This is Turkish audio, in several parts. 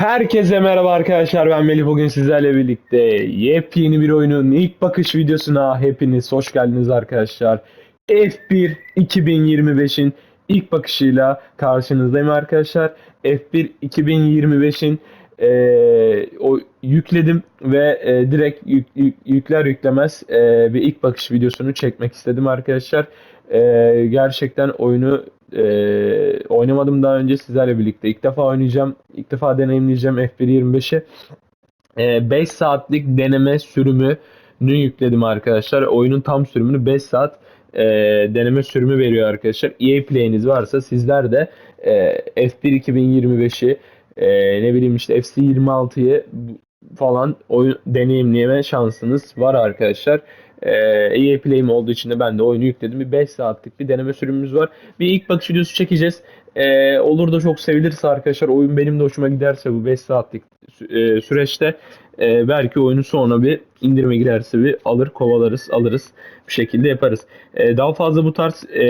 Herkese merhaba arkadaşlar ben Melih bugün sizlerle birlikte yepyeni bir oyunun ilk bakış videosuna hepiniz hoş geldiniz arkadaşlar. F1 2025'in ilk bakışıyla karşınızdayım arkadaşlar. F1 2025'in eee, o yükledim ve eee, direkt yük- yük- yükler yüklemez eee, bir ilk bakış videosunu çekmek istedim arkadaşlar. Eee, gerçekten oyunu eee, oynamadım daha önce sizlerle birlikte. İlk defa oynayacağım. İlk defa deneyimleyeceğim F1.25'i. 5 saatlik deneme sürümünü yükledim arkadaşlar. Oyunun tam sürümünü 5 saat eee, deneme sürümü veriyor arkadaşlar. EA Play'iniz varsa sizler de eee, F1 2025'i eee, ne bileyim işte FC 26'yı falan oyun deneyimleme şansınız var arkadaşlar. Ee, EA Play'im olduğu için de ben de oyunu yükledim. Bir 5 saatlik bir deneme sürümümüz var. Bir ilk bakış videosu çekeceğiz. Ee, olur da çok sevilirse arkadaşlar oyun benim de hoşuma giderse bu 5 saatlik e, süreçte e, belki oyunu sonra bir indirime girerse bir alır kovalarız alırız bir şekilde yaparız. E, daha fazla bu tarz e,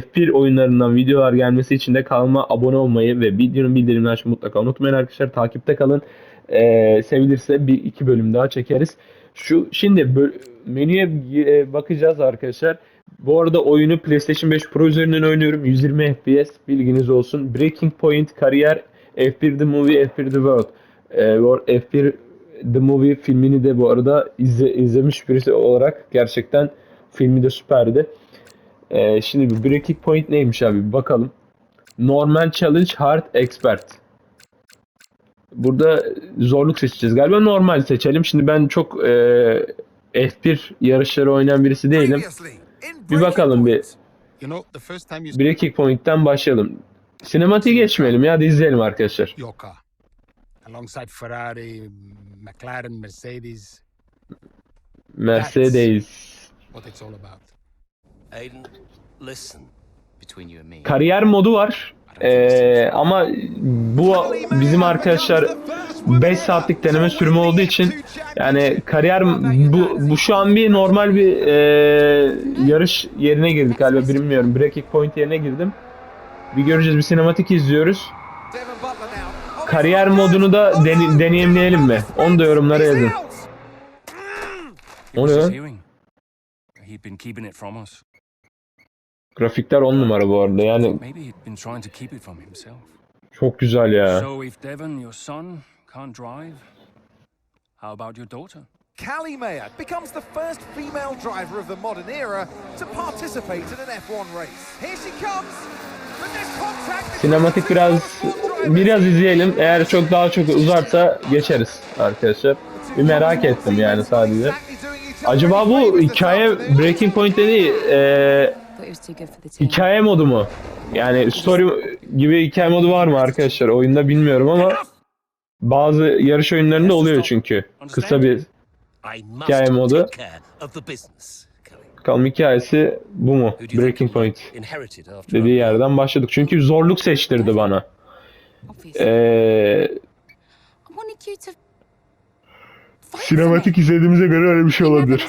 F1 oyunlarından videolar gelmesi için de kanalıma abone olmayı ve videonun bildirimini açmayı mutlaka unutmayın arkadaşlar. Takipte kalın. E, sevilirse bir iki bölüm daha çekeriz. Şu şimdi menüye e, bakacağız arkadaşlar. Bu arada oyunu PlayStation 5 Pro üzerinden oynuyorum. 120 FPS bilginiz olsun. Breaking Point kariyer F1 The Movie F1 The World. E, bu ar- F1 The Movie filmini de bu arada izle, izlemiş birisi olarak gerçekten filmi de süperdi. E, şimdi bu Breaking Point neymiş abi bir bakalım. Normal Challenge Hard Expert. Burada zorluk seçeceğiz. Galiba normal seçelim. Şimdi ben çok e, F1 yarışları oynayan birisi değilim. Bir bakalım bir. Breaking Point'ten başlayalım. Sinematiği geçmeyelim ya. Hadi izleyelim arkadaşlar. alongside Ferrari, McLaren, Mercedes, Mercedes. what it's all about. Aiden, listen. Between you and me. Kariyer modu var. Ee, ama bu bizim arkadaşlar 5 saatlik deneme sürümü olduğu için yani kariyer bu, bu şu an bir normal bir e, yarış yerine girdik galiba bilmiyorum. Breaking Point yerine girdim. Bir göreceğiz bir sinematik izliyoruz. Kariyer modunu da dene- deneyimleyelim mi? Onu da yorumlara yazın. O ne Grafikler 10 numara bu arada yani çok güzel ya. So if Devon, your son, can't drive, how about your daughter? Callie Mayer becomes the first female driver of the modern era to participate in an F1 race. Here she comes. Sinematik biraz biraz izleyelim. Eğer çok daha çok uzarsa geçeriz arkadaşlar. Bir merak ettim yani sadece. Acaba bu hikaye Breaking Point dediği e, Hikaye modu mu? Yani story gibi hikaye modu var mı arkadaşlar? Oyunda bilmiyorum ama bazı yarış oyunlarında oluyor çünkü. Kısa bir Hikaye modu. bakalım hikayesi bu mu? Breaking Point dediği yerden başladık. Çünkü zorluk seçtirdi bana. Ee, sinematik izlediğimize göre öyle bir şey olabilir.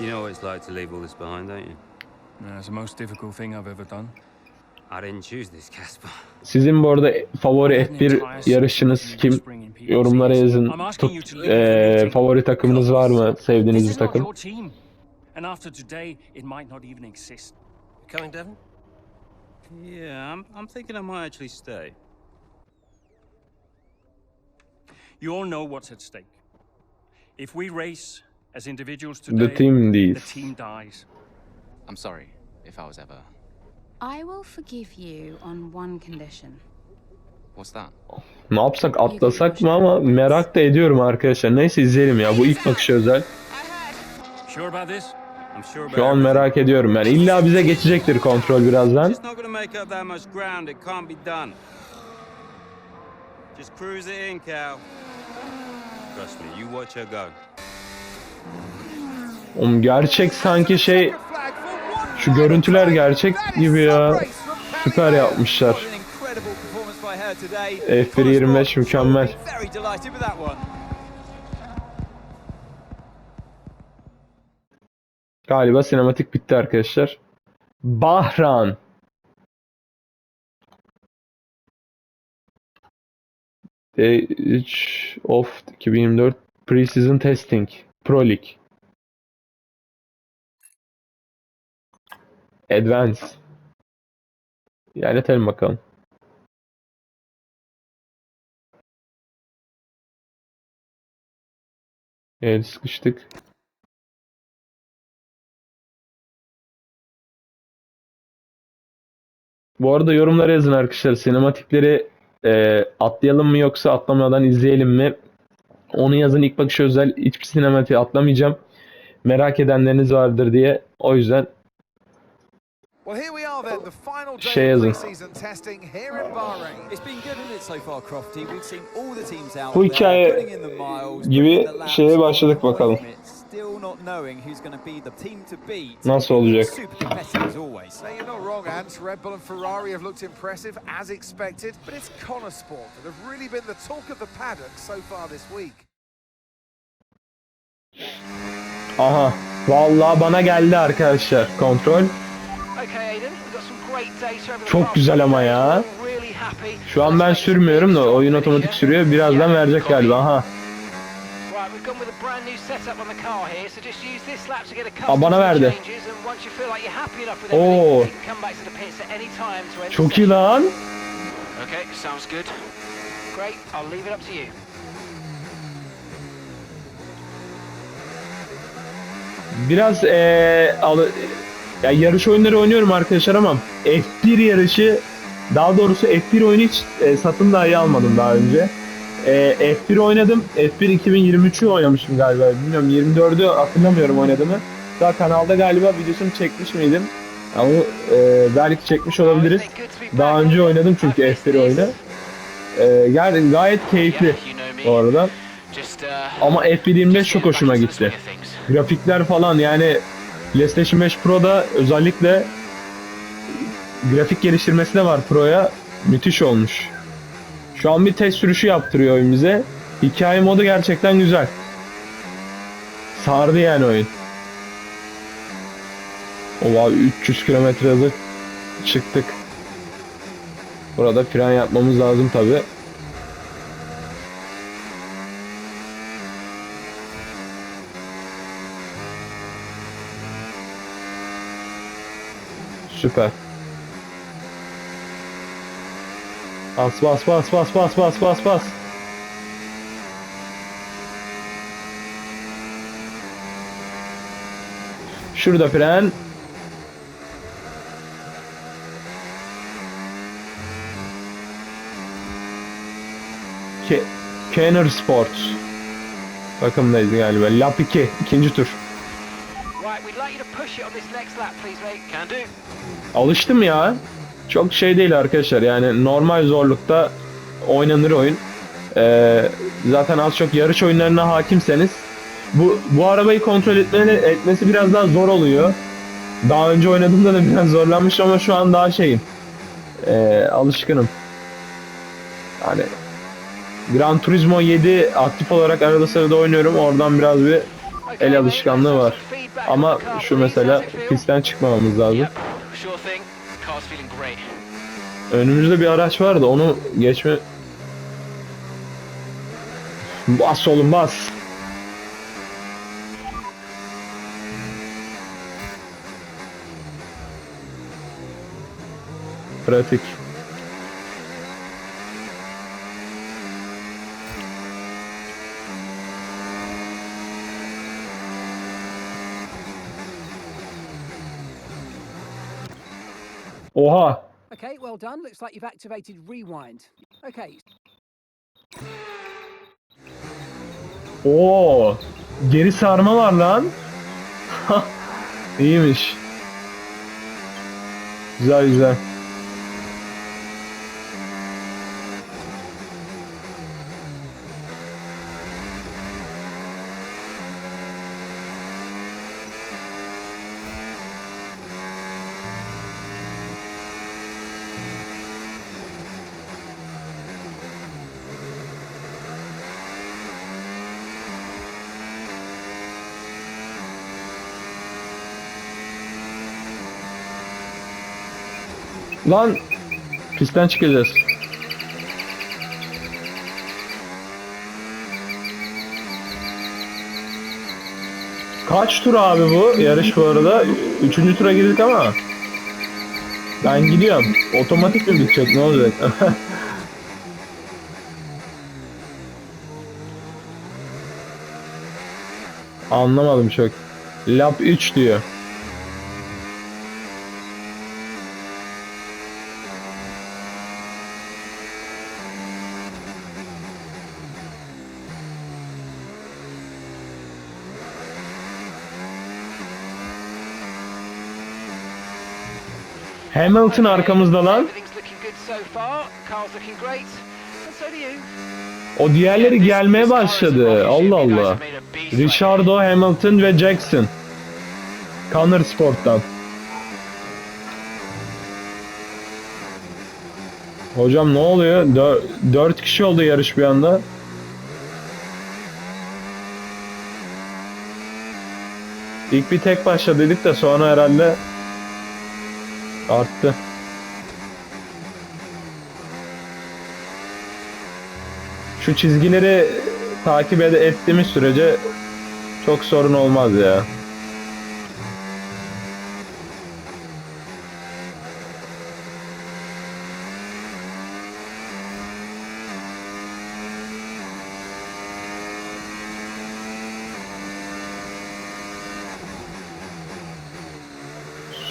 You. Know what it's like to leave all this behind, don't you? Yeah, it's the most difficult thing I've ever done. I didn't choose this, Casper. Sizin bu arada favori F1 yarışınız kim? Yorumlara yazın. Tut, eee, favori takımınız var mı? Sevdiğiniz bir takım. And after today, it might not even exist. You coming, Devon? Yeah, I'm, I'm thinking I might actually stay. You all know what's at stake. If we race as individuals today, The team the değil. team dies. I'm sorry if I was ever. I will forgive you on one condition. What's that? Ne yapsak atlasak mı ama merak da ediyorum arkadaşlar. Neyse izleyelim ya. Bu ilk bakış özel. Sure about this? I'm sure about Şu an merak ediyorum yani. İlla bize geçecektir kontrol birazdan. Just cruise it in, Cal. Trust me, you watch her go. Oğlum gerçek sanki şey şu görüntüler gerçek gibi ya. Süper yapmışlar. What an incredible performance by her today. F1 25 mükemmel. Galiba sinematik bitti arkadaşlar. Bahran. Day 3 of 2024 Preseason Testing Pro League Advance İlerletelim bakalım. Evet sıkıştık. Bu arada yorumlara yazın arkadaşlar. Sinematikleri e, atlayalım mı yoksa atlamadan izleyelim mi? Onu yazın ilk bakış özel. Hiçbir sinematiği atlamayacağım. Merak edenleriniz vardır diye. O yüzden Well, here we are then, the final day Şey of yazın. pre-season testing here in Bahrain. It's been good, hasn't it, so far, Crofty? We've seen all the teams out Bu there hikaye putting in the miles, gibi şeye başladık bakalım. Still not knowing who's going to be the team to beat. Nasıl olacak? Super competitive as always. Now, you're not wrong, Ants. Red Bull and Ferrari have looked impressive as expected, but it's Connor Sport that have really been the talk of the paddock so far this week. aha vallahi bana geldi arkadaşlar kontrol. Çok güzel ama ya. Şu an ben sürmüyorum da oyun otomatik sürüyor. Birazdan verecek galiba. Aha. Aa, bana verdi. Oo. Çok iyi lan. Okay, sounds good. Great, I'll leave it up to you. Biraz eee al- ya yarış oyunları oynuyorum arkadaşlar ama F1 yarışı daha doğrusu F1 oyunu hiç e, satın dahi almadım daha önce. E, F1 oynadım. F1 2023'ü oynamıştım galiba. Bilmiyorum 24'ü hatırlamıyorum oynadığımı. Daha kanalda galiba videosunu çekmiş miydim? Ama e, belki çekmiş olabiliriz. Daha önce oynadım çünkü F1 oyunu. E, yani gayet keyifli bu arada. Ama F1 25 just çok hoşuma gitti grafikler falan yani PlayStation 5 Pro'da özellikle grafik geliştirmesi de var Pro'ya. Müthiş olmuş. Şu an bir test sürüşü yaptırıyor oyun bize. Hikaye modu gerçekten güzel. Sardı yani oyun. Ova 300 km hıza çıktık. Burada fren yapmamız lazım tabi. Süper. Bas bas bas bas bas bas bas bas. Şurada fren. Ke Kenner Sports. Bakımdayız galiba. Lap 2. ikinci tur. Alıştım ya. Çok şey değil arkadaşlar. Yani normal zorlukta oynanır oyun. Ee, zaten az çok yarış oyunlarına hakimseniz bu bu arabayı kontrol etmeni, etmesi biraz daha zor oluyor. Daha önce oynadığımda da biraz zorlanmış ama şu an daha şeyim. Ee, alışkınım. Yani Gran Turismo 7 aktif olarak arada sırada oynuyorum. Oradan biraz bir el alışkanlığı var. Ama şu mesela pistten çıkmamamız lazım. Önümüzde bir araç var da onu geçme... Bas oğlum bas. Pratik. Oha! Okay, well done. Looks like you've activated rewind. Okay, Oo, geri sarma var lan. İyiymiş. Güzel güzel. Lan pistten çıkacağız. Kaç tur abi bu yarış bu arada? Üçüncü tura girdik ama. Ben gidiyorum. Otomatik mi bitecek ne olacak? Anlamadım çok. Lap 3 diyor. So do you. O diğerleri gelmeye başladı. Allah Allah. Richardo, Hamilton ve Jackson. Connor Sport'tan. Hocam ne oluyor? Dö- dört kişi oldu yarış bir anda. İlk bir tek başladıydık da sonra herhalde arttı. Şu çizgileri takip ed- ettiğimiz sürece çok sorun olmaz ya.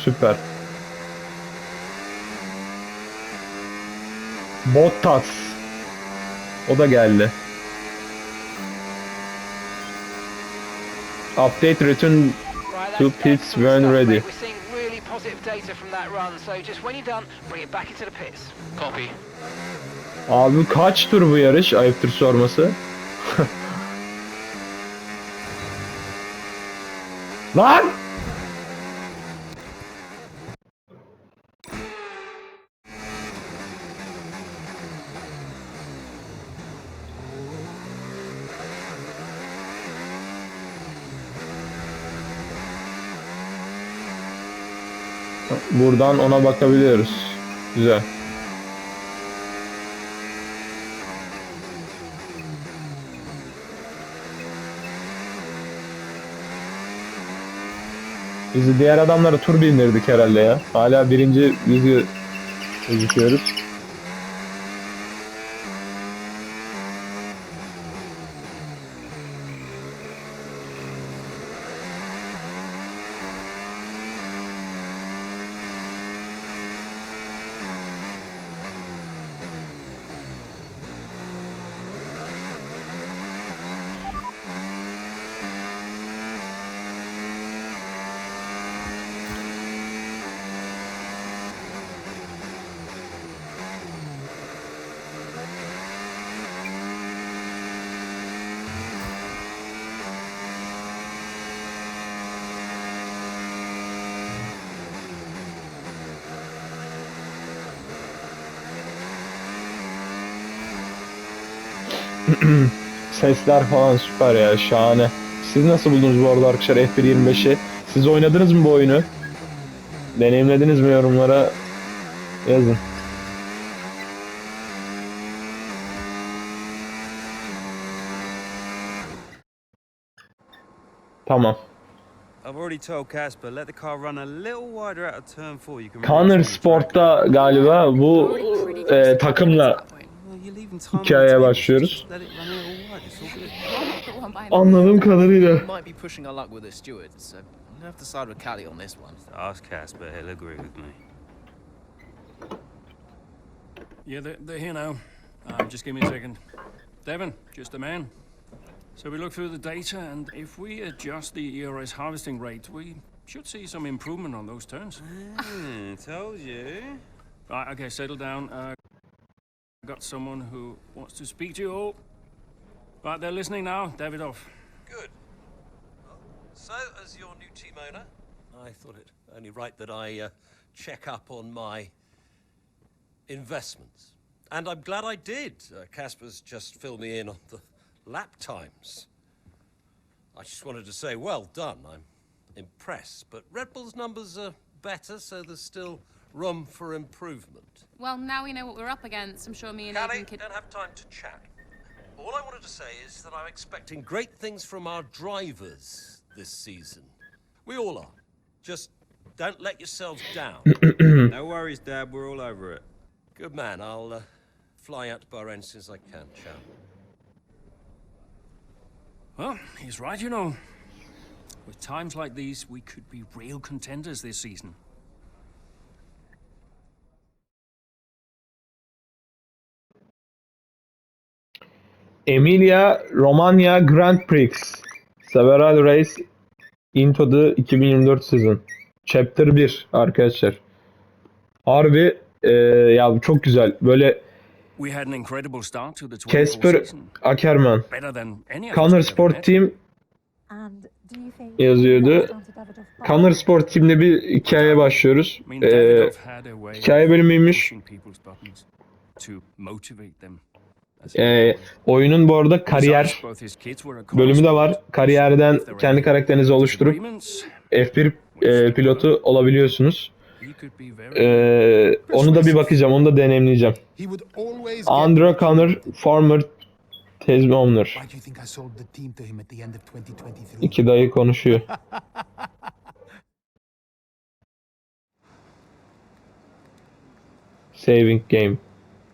Süper. Bottas. O da geldi. Update return To pits when ready. mate. We're seeing really positive data from that run. So just when you're done, bring it back into the pits. Copy. Abi kaç tur bu yarış? Ayıptır sorması. Lan! Buradan ona bakabiliyoruz. Güzel. Biz diğer adamlara tur bindirdik herhalde ya. Hala birinci biz gö- gözüküyoruz. Sesler falan süper ya şahane. Siz nasıl buldunuz bu arada arkadaşlar F1 25'i? Siz oynadınız mı bu oyunu? Deneyimlediniz mi yorumlara yazın. Tamam. Connor Sport'ta galiba bu e, takımla hikayeye başlıyoruz. Anladığım kadarıyla. might be pushing our luck with the steward, I'm gonna have to side with Callie on this one. Ask Casper, he'll agree with me. Yeah, they're, they're here now. Uh, just give me a second. Devon, just a man. So we look through the data, and if we adjust the ERS harvesting rate, we should see some improvement on those turns. Hmm, told you. Right, okay, settle down. Uh, got someone who wants to speak to you all. Right, they're listening now. David off. Good. So, as your new team owner, I thought it only right that I uh, check up on my investments. And I'm glad I did. Uh, Casper's just filled me in on the lap times. I just wanted to say, well done. I'm impressed. But Red Bull's numbers are better, so there's still room for improvement. Well, now we know what we're up against. I'm sure me and Callie, Aidan could. don't have time to chat. All I wanted to say is that I'm expecting great things from our drivers this season. We all are. Just don't let yourselves down. no worries, Dad. We're all over it. Good man. I'll uh, fly out to Bahrain as soon as I can. Ciao. Well, he's right, you know. With times like these, we could be real contenders this season. Emilia Romagna Grand Prix. Several Race into the 2024 sezon. Chapter 1 arkadaşlar. Harbi e, ya bu çok güzel. Böyle We had an incredible start to the 24 Casper season. Ackerman. Better than any of us Connor Sport met. Team yazıyordu. Connor Sport Team'de bir hikaye başlıyoruz. Ee, hikaye bölümüymüş. Ee, oyunun bu arada kariyer bölümü de var. Kariyerden kendi karakterinizi oluşturup disagreements, F1 e, pilotu olabiliyorsunuz. Ee, onu da bir bakacağım, onu da deneyimleyeceğim. Andrew Connor, former Tesla owner. Why do you think I sold the team to him at the end of 2023? İki dayı konuşuyor. Saving game.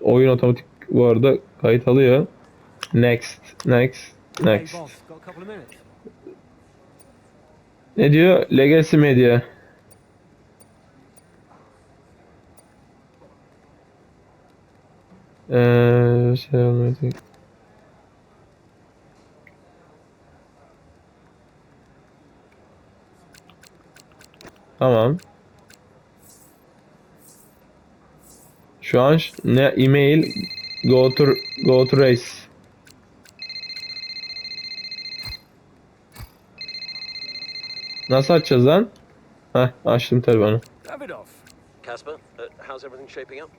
Oyun otomatik bu arada kayıt alıyor. Next, next, next. Ne diyor? Legacy Media. Eee şey olmadı. Tamam. Şu an ne email go to go to race. Nasıl açacağız lan? Heh açtım telefonu. Davidoff. Casper, uh, how's everything shaping up?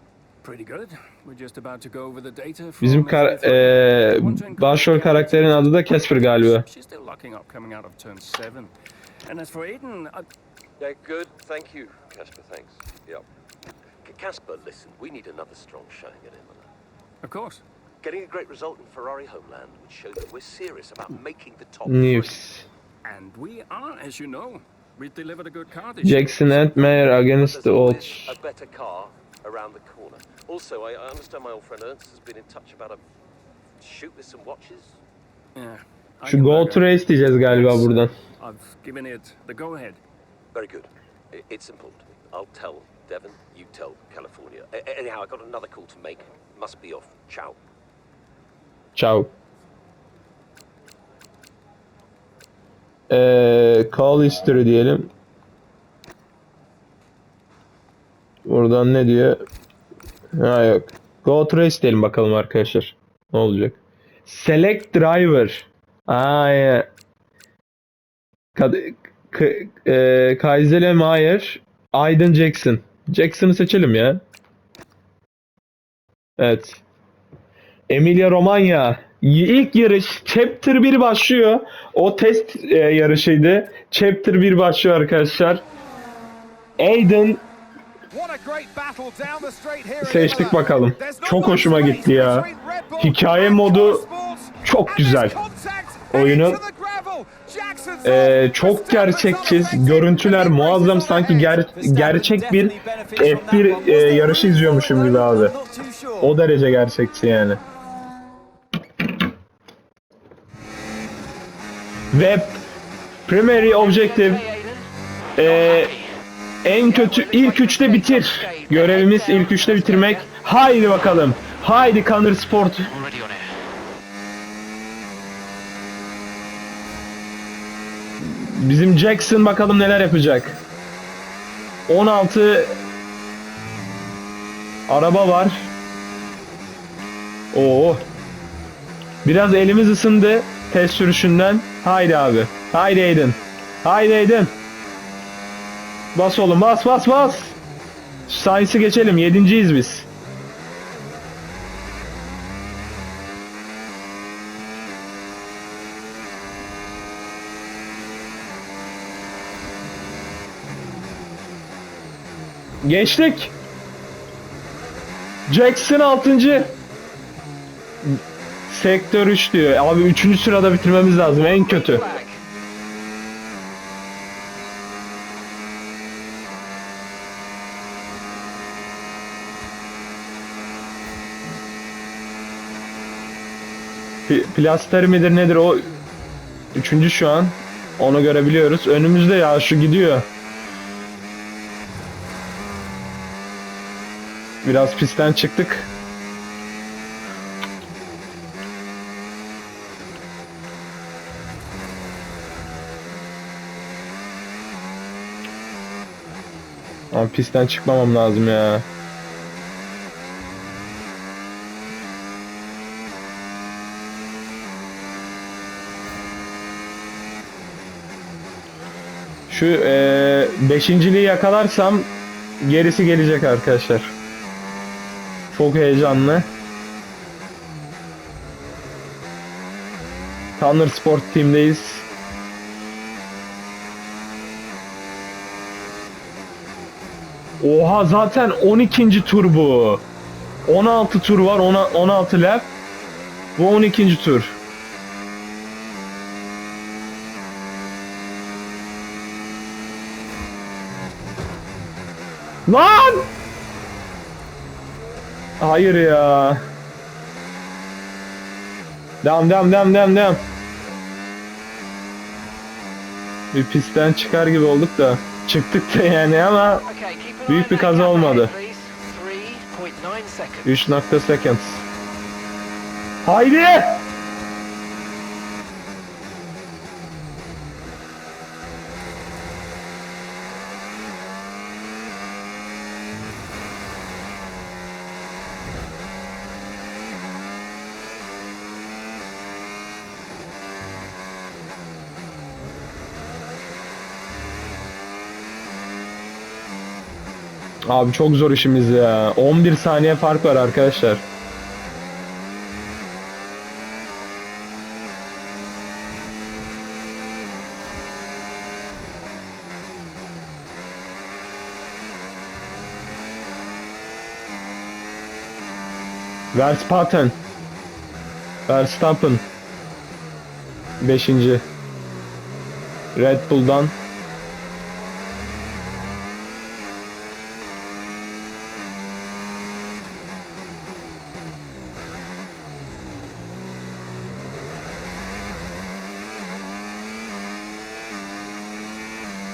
Pretty good. We're just about to go over the data for Bizim kar F3. eee, I want to encourage başrol karakterin adı da Casper galiba. She's still locking up coming out of turn seven. And as for Aiden, I, Yeah, good. Thank you, Casper. Thanks. Yep. Casper, listen, we need another strong showing at Imola. Of course. Getting a great result in Ferrari homeland would show that we're serious about making the top. News. And we are, as you know. We delivered a good car this. Jackson and Mayer against the always odds. a better car around the corner. Also, I, I understand my old friend Ernst has been in touch about a shoot with some watches. Yeah. I Şu can go back to her. race diyeceğiz galiba Yes. buradan. I've given it the go-ahead. Very good. It's important. I'll tell Devon, you tell California. A- a- anyhow, I got another call to make. Must be off. Ciao. Ciao. Ee, call history diyelim. Buradan ne diyor? Ha yok. Go to race diyelim bakalım arkadaşlar. Ne olacak? Select driver. Aa ya. Kad K e, Kaysele Mayer. Aydın Jackson. Jackson'ı seçelim ya. Evet. Emilia Romagna. Y- İlk yarış Chapter 1 başlıyor. O test e, yarışıydı. Chapter 1 başlıyor arkadaşlar. Aiden Seçtik bakalım. Çok hoşuma gitti ya. Hikaye modu çok güzel. there's Ee, çok gerçekçi, görüntüler muazzam sanki ger- gerçek bir F1 e, yarışı izliyormuşum gibi abi. O derece gerçekçi yani. Ve primary objective e, en kötü ilk üçte bitir. Görevimiz ilk üçte bitirmek. Haydi bakalım. Haydi Connor Sport. Bizim Jackson bakalım neler yapacak. 16 araba var. Oo. Biraz elimiz ısındı test sürüşünden. Haydi abi. Haydi Aiden. Haydi Aiden. Bas oğlum bas bas bas. Sainz'i geçelim. Yedinciyiz biz. Geçtik. Jackson 6. Sektör 3 diyor. Abi 3. sırada bitirmemiz lazım en kötü. Plaster midir nedir o üçüncü şu an onu görebiliyoruz önümüzde ya şu gidiyor Biraz pistten çıktık. Ama pistten çıkmamam lazım ya. Şu eee beşinciliği yakalarsam gerisi gelecek arkadaşlar. Çok heyecanlı. Tanrı Sport Team'deyiz. Oha zaten 12. tur bu. 16 tur var, ona 16 lap. Bu 12. tur. Lan! Hayır ya. Devam devam devam devam devam. Bir pistten çıkar gibi olduk da. Çıktık da yani ama Büyük bir kaza olmadı. ahead, please. 3.9 seconds. 3 seconds. Haydi! Abi çok zor işimiz ya. 11 saniye fark var arkadaşlar. Verstappen. Verstappen. Beşinci. Red Bull'dan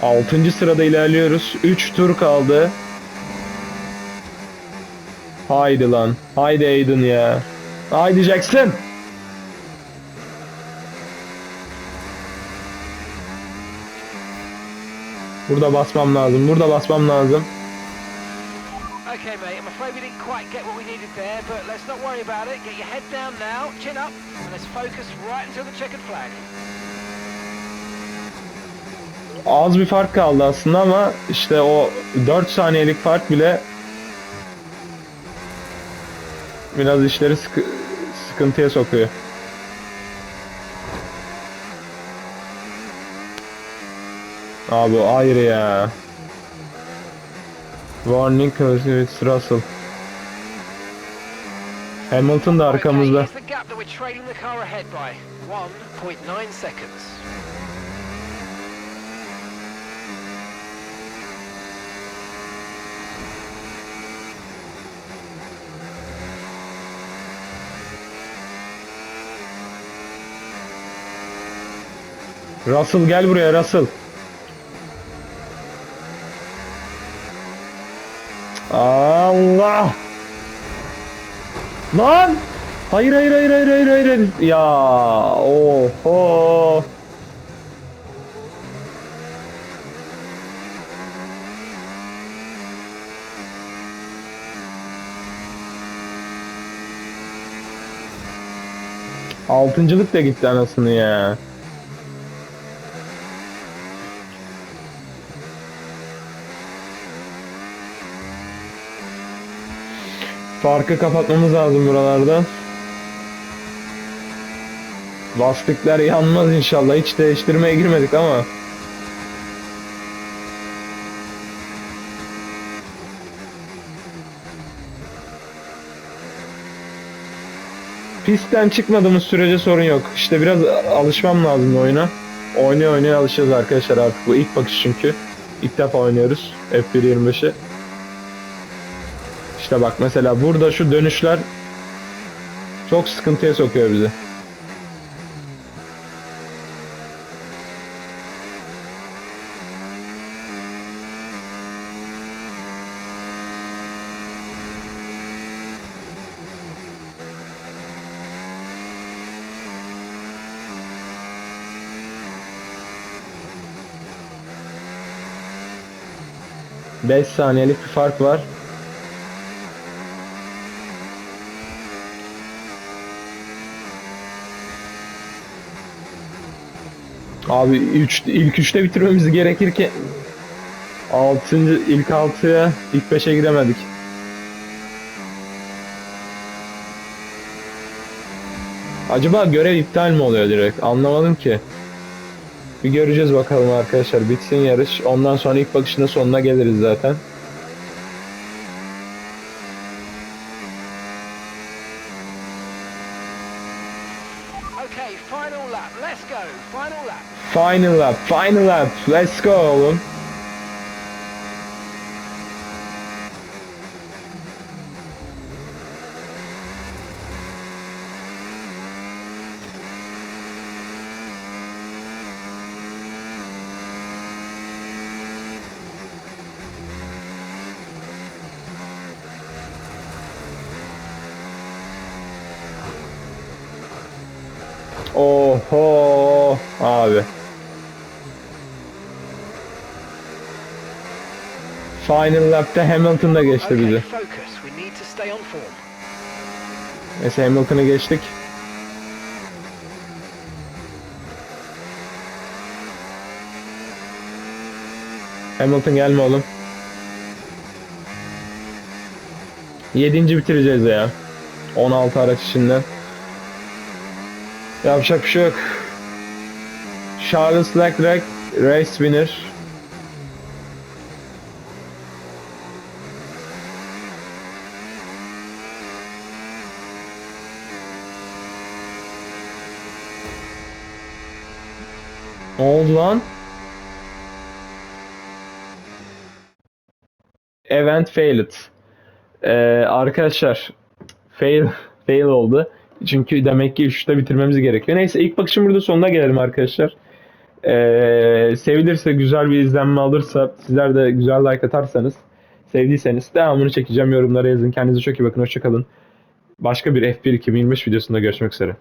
Altıncı sırada ilerliyoruz. 3 tur kaldı. Haydi lan. Haydi Aiden ya. Haydi Jackson. Burada basmam lazım. Burada basmam lazım. Okay, mate, I'm afraid we didn't quite get what we needed there, but let's not worry about it. Get your head down now, chin up, and let's focus right until the checkered flag. Az bir fark kaldı aslında ama işte o 4 saniyelik fark bile biraz işleri sıkı, sıkıntıya sokuyor. Abi hayır ya. Warning it's Russell. Hamilton da arkamızda. Russell gel buraya Russell. Allah! Lan! Hayır hayır hayır hayır hayır hayır. Ya oho. Altıncılık da gitti anasını ya. Farkı kapatmamız lazım buralarda. Lastikler yanmaz inşallah. Hiç değiştirmeye girmedik ama. Pistten çıkmadığımız sürece sorun yok. İşte biraz alışmam lazım oyuna. Oynaya oynaya alışacağız arkadaşlar artık. Bu ilk bakış çünkü. İlk defa oynuyoruz F1 25'i. İşte bak mesela burada şu dönüşler çok sıkıntıya sokuyor bizi. Beş saniyelik bir fark var. Abi 3 ilk 3'te bitirmemiz gerekirken 6. ilk 6'ya ilk 5'e giremedik. Acaba görev iptal mi oluyor direkt? Anlamadım ki. Bir göreceğiz bakalım arkadaşlar. Bitsin yarış. Ondan sonra ilk bakışında sonuna geliriz zaten. Final lap. Final lap. Let's go. Final lap'te Hamilton da geçti bizi. Neyse Hamilton'ı geçtik. Hamilton gelme oğlum. Yedinci bitireceğiz ya. 16 araç içinden. Yapacak bir şey yok. Charles Leclerc race winner. Ne oldu lan? Event failed. Ee, arkadaşlar fail fail oldu. Çünkü demek ki 3'te bitirmemiz gerekiyor. Neyse ilk bakışım burada sonuna gelelim arkadaşlar. Ee, sevilirse güzel bir izlenme alırsa sizler de güzel like atarsanız sevdiyseniz devamını çekeceğim. Yorumlara yazın. Kendinize çok iyi bakın. Hoşçakalın. Başka bir F1 2025 videosunda görüşmek üzere.